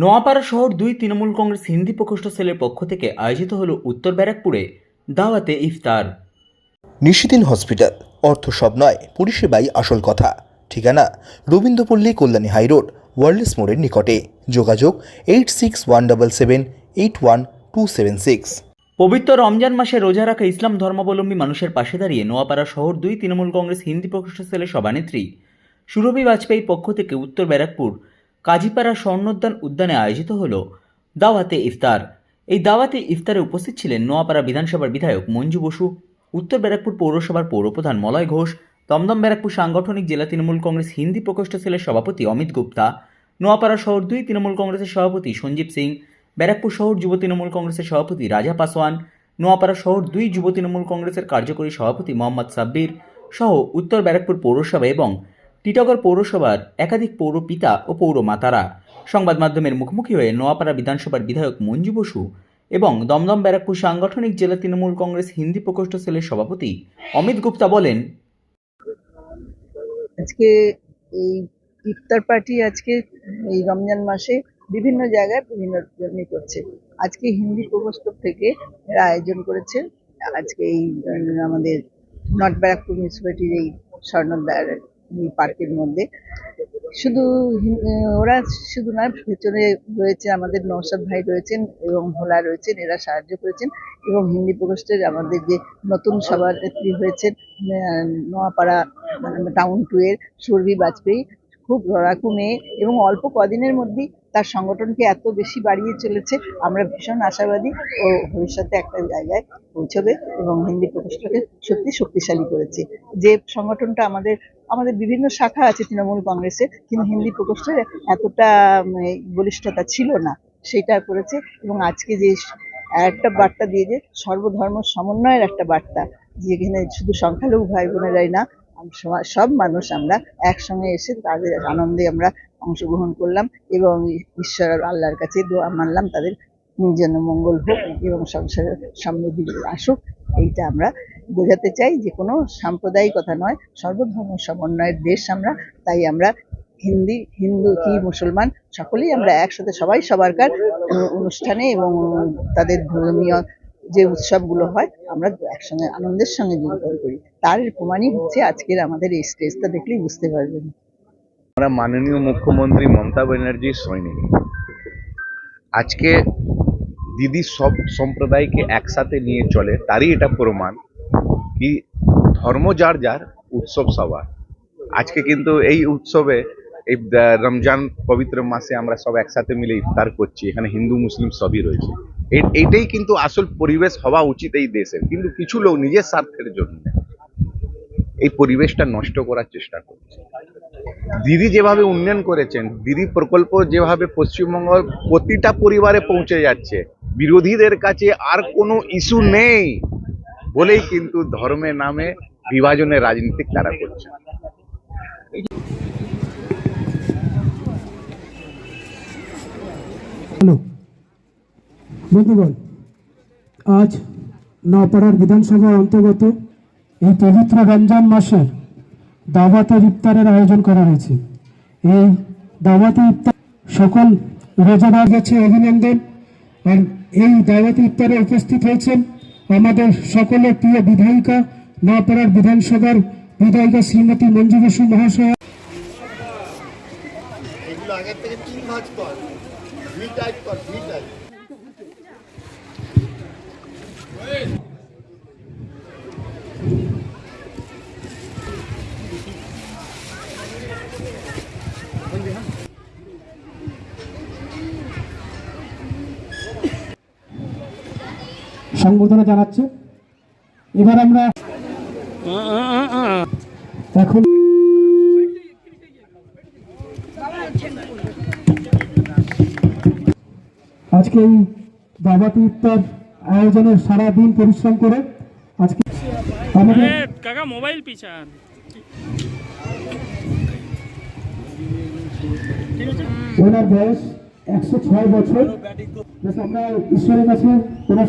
নোয়াপাড়া শহর দুই তৃণমূল কংগ্রেস হিন্দি প্রকোষ্ঠ সেলের পক্ষ থেকে আয়োজিত হলো উত্তর ব্যারাকপুরে দাওয়াতে ইফতার। নিশিদিন হসপিটাল অর্থ সব নয় পরিষেবাই আসল কথা। ঠিকানা রবীন্দ্রপল্লী কল্যাণী হাইরোড ওয়ার্ল্ডস মোড়ের নিকটে। যোগাযোগ eight six one double seven eight one two seven six পবিত্র রমজান মাসে রোজা রাখা ইসলাম ধর্মাবলম্বী মানুষের পাশে দাঁড়িয়ে নোয়াপাড়া শহর দুই তৃণমূল কংগ্রেস হিন্দি প্রকোষ্ঠ সেলের সভানেত্রী সুরভি বাজপেয়ীর পক্ষ থেকে উত্তর ব্যারাকপুর কাজীপাড়া স্বর্ণোদ্যান উদ্যানে আয়োজিত হল দাওয়াতে ইফতার। এই দাওয়াতে ইফতারে উপস্থিত ছিলেন নোয়াপাড়া বিধানসভার বিধায়ক মঞ্জু বসু, উত্তর ব্যারাকপুর পৌরসভার পৌরপ্রধান মলয় ঘোষ, দমদম ব্যারাকপুর সাংগঠনিক জেলা তৃণমূল কংগ্রেস হিন্দি প্রকোষ্ঠ সেলের সভাপতি অমিত গুপ্তা, নোয়াপাড়া শহর দুই তৃণমূল কংগ্রেসের সভাপতি সঞ্জীব সিং, ব্যারাকপুর শহর যুব তৃণমূল কংগ্রেসের সভাপতি রাজা পাসওয়ান নোয়াপাড়া শহর দুই যুব তৃণমূল কংগ্রেসের কার্যকরী সভাপতি মোহাম্মদ সাব্বির সহ উত্তর ব্যারাকপুর পৌরসভা এবং টিটাগড় পৌরসভার একাধিক পৌর পিতা ও পৌর মাতারা সংবাদ মাধ্যমের মুখোমুখি হয়ে নোয়াপাড়া বিধানসভার বিধায়ক মঞ্জু বসু এবং দমদম ব্যারাকপুর সাংগঠনিক জেলা তৃণমূল কংগ্রেস হিন্দি প্রকোষ্ঠ সেলের সভাপতি অমিত গুপ্তা বলেন, আজকে এই ইফতার পার্টি আজকে এই রমজান মাসে বিভিন্ন জায়গায় বিভিন্ন জনই করছে। আজকে হিন্দি প্রকোষ্ঠ থেকে এরা আয়োজন করেছে। আজকে এই আমাদের নর্থ ব্যারাকপুর মিউনিসিপ্যালিটির এই স্বর্ণদ্বার পার্কের মধ্যে। শুধু ওরা শুধু না ভেতরে রয়েছে আমাদের নৌসাদ ভাই রয়েছেন এবং ভোলা রয়েছেন, এরা সাহায্য করেছেন এবং হিন্দি প্রকোষ্ঠের আমাদের যে নতুন সভানেত্রী হয়েছেন নোয়াপাড়া টাউন টু এর সুরভি বাজপেয়ী। খুব লড়াকু মেয়ে এবং অল্প কদিনের মধ্যেই তার সংগঠনকে এত বেশি বাড়িয়ে চলেছে, আমরা ভীষণ আশাবাদী ও ভবিষ্যতে একটা জায়গায় পৌঁছবে এবং হিন্দি প্রকোষ্ঠকে সত্যি শক্তিশালী করেছে। যে সংগঠনটা আমাদের আমাদের বিভিন্ন শাখা আছে তৃণমূল কংগ্রেসে কিন্তু হিন্দি প্রকোষ্ঠের এতটা বলিষ্ঠতা ছিল না সেটা করেছে এবং আজকে যে একটা বার্তা দিয়ে যে সর্বধর্ম সমন্বয়ের একটা বার্তা, যেখানে শুধু সংখ্যালঘু ভাই বোনেরাই না সবা- মানুষ আমরা একসঙ্গে এসে তাদের আনন্দে আমরা অংশগ্রহণ করলাম এবং ঈশ্বর আল্লাহর কাছে দোয়া মানলাম তাদের যেন মঙ্গল হোক এবং সংসারের সমৃদ্ধি আসুক। এইটা আমরা বোঝাতে চাই যে কোনো সাম্প্রদায়িকতা নয়, সর্বধর্ম সমন্বয়ের দেশ আমরা, তাই আমরা হিন্দি, হিন্দু কি মুসলমান সকলেই আমরা একসাথে সবাই সবারকার অনুষ্ঠানে এবং তাদের ধর্মীয় যে উৎসবগুলো হয়, আমরা একসঙ্গে আনন্দের সঙ্গে যোগদান করি। তার প্রমাণই হচ্ছে আজকের আমাদের এই স্টেজটা দেখলেই বুঝতে পারবেন। আমরা মাননীয় মুখ্যমন্ত্রী মমতা ব্যানার্জির সৈনিক। আজকে দিদি সব সম্প্রদায়কে একসাথে নিয়ে চলে, তারই এটা প্রমাণ কি ধর্ম যার যার, উৎসব সবার। আজকে কিন্তু এই উৎসবে এই রমজান পবিত্র মাসে আমরা সব একসাথে মিলে ইফতার করছি, এখানে হিন্দু, মুসলিম সবই রয়েছে। এইটাই কিন্তু আসল পরিবেশ হওয়া উচিত এই দেশের। কিন্তু কিছু লোক নিজের স্বার্থের জন্য এই পরিবেশটা নষ্ট করার চেষ্টা করছে। দিদি যেভাবে উন্নয়ন করেছেন, দিদি প্রকল্প যেভাবে পশ্চিমবঙ্গ প্রতিটা পরিবারে পৌঁছে যাচ্ছে, বিরোধীদের কাছে আর কোনো ইস্যু নেই বলেই কিন্তু ধর্মের নামে বিভাজনের রাজনীতি তারা করছে হ্যালো। বন্ধুগণ, আজ নপাড়ার বিধানসভার অন্তর্গত এই পবিত্র রমজান মাসে দাওয়াতের ইফতারের আয়োজন করা হয়েছে। এই দাওয়াতে ইফতার সকল রোজাদার গেছে অভিনন্দন আর এই দাওয়াতে ইফতারে উপস্থিত হয়েছেন আমাদের সকলের প্রিয় বিধায়িকা নপাড়ার বিধানসভার বিধায়িকা শ্রীমতী মঞ্জু বসু মহাশয়। আগের থেকে তিন ভাঁজ কর, ভি টাইপ কর, ভি টাইপ। সংবর্ধনা জানাচ্ছে। এবার আমরা এখন আজকে এই দাবাতি ইফতার আয়োজনে সারা দিন পরিশ্রম করে আজকে কাকা মোবাইল পিছান। ওনার বয়স একশো ছয় বছর। আমরা ঈশ্বরের কাছে ওনার